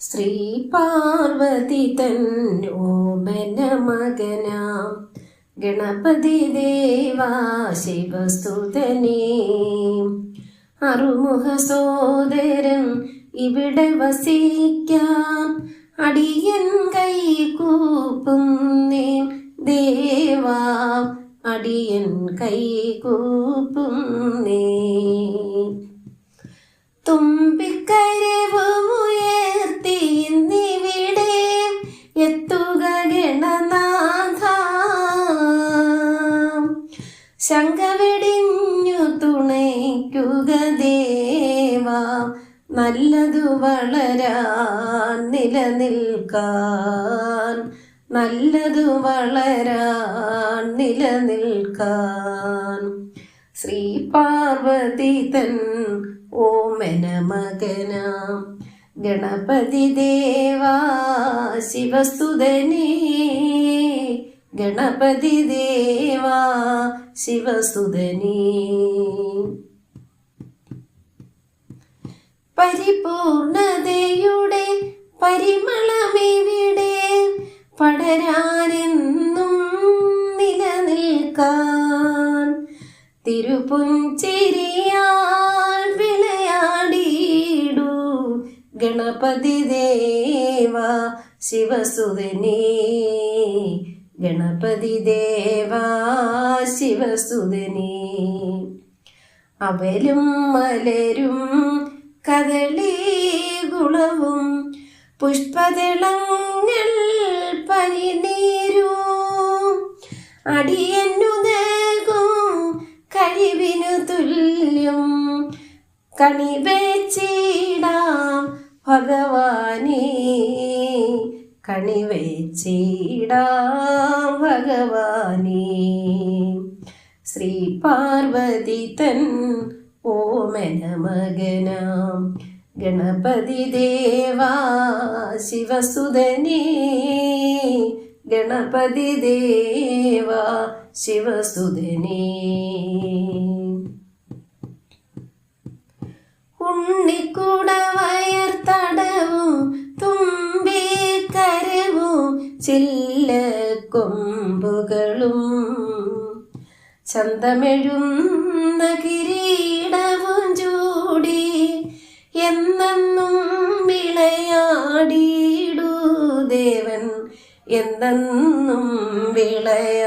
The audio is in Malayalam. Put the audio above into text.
ശ്രീ പാർവതി തന്നോമന മകനാം ഗണപതി ദേവാ ശിവസ്തുതനേ. അറുമുഖ സോദരൻ ഇവിടെ വസിക്കാം. അടിയൻ കൈ കൂപ്പുന്നേ. ദേവാ അടിയൻ കൈ കൂപ്പുന്നേ. തുമ്പിക്കരവുമുയർത്തി ശങ്ക വെടിഞ്ഞു തുണയ്ക്കുക ദേവ. നല്ലതു വളരാൻ നിലനിൽക്കാൻ. നല്ലതു വളരാൻ നിലനിൽക്കാൻ. ശ്രീ പാർവതി തൻ ഓമന മകനാം. ഗണപതി ദേവാ ശിവസ്തുതനേ. ഗണപതി ദേവാ ശിവസുതനീ. പരിപൂർണതയുടെ പരിമളമേവിടെ? പടരാനെന്നും നിലനിൽക്കാൻ തിരുപുഞ്ചിരിയാൽ വിളയാടിയിടൂ. ഗണപതി ദേവ ശിവസുതനേ. ഗണപതി ദേവാ അവലും മലരും കദളി ഗുണവും പുഷ്പതിളങ്ങൾ പനിനീരും. അടിയന്നു നൽകും കഴിവിനു തുല്യം കണി വെച്ചിടാം ഭഗവാനേ. കണി വെച്ചിടാം ഭഗവാനേ. ശ്രീ പാർവതി തൻ ഓമന മകനാം ഗണപതി ദേവാ ശിവസുതനേ ഗണപതി ദേവാ ശിവസുതനേ ഉണ്ണിക്കൂട തുമ്പിക്കരവും ചില്ല കൊമ്പുകളും ചന്തമെഴുന്ന കിരീടവും ചൂടി എന്നെന്നും വിളയാടിയിടൂ ദേവൻ എന്നെന്നും വിളയാടിയിടൂ.